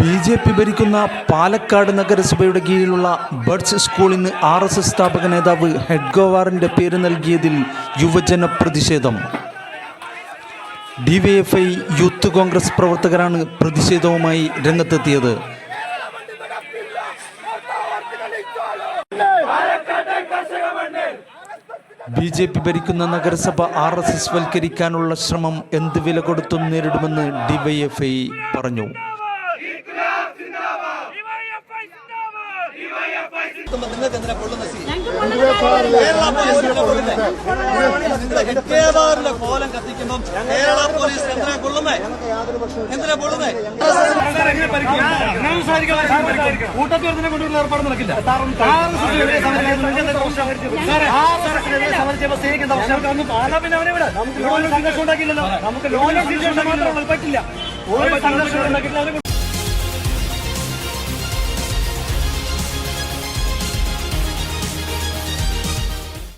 B J P ഭരിക്കുന്ന പാലക്കാട് നഗരസഭയുടെ കീഴിലുള്ള ബഡ്സ് സ്കൂളിന് ആർ എസ് എസ് സ്ഥാപക നേതാവ് ഹെഡ്ഗോവാറിന്റെ പേര് നൽകിയതിൽ യുവജന പ്രതിഷേധം. ഡിവൈഎഫ്ഐ യൂത്ത് കോൺഗ്രസ് പ്രവർത്തകരാണ് പ്രതിഷേധവുമായി രംഗത്തെത്തിയത്. ബി ജെ പി ഭരിക്കുന്ന നഗരസഭ ആർ എസ് എസ് വൽക്കരിക്കാനുള്ള ശ്രമം എന്ത് വില കൊടുത്തും നേരിടുമെന്ന് ഡിവൈഎഫ്ഐ പറഞ്ഞു. കേരളത്തിന്റെ കോലം കത്തിക്കുമ്പം കേരള ഏർപ്പാട് നടക്കില്ല നമുക്ക് ലോൺ സംഘർഷം ഉണ്ടാക്കില്ലല്ലോ നമുക്ക് ലോൺ സംഘർഷം മാത്രമേ പറ്റില്ല ഒരു സംഘർഷം ഉണ്ടാക്കില്ല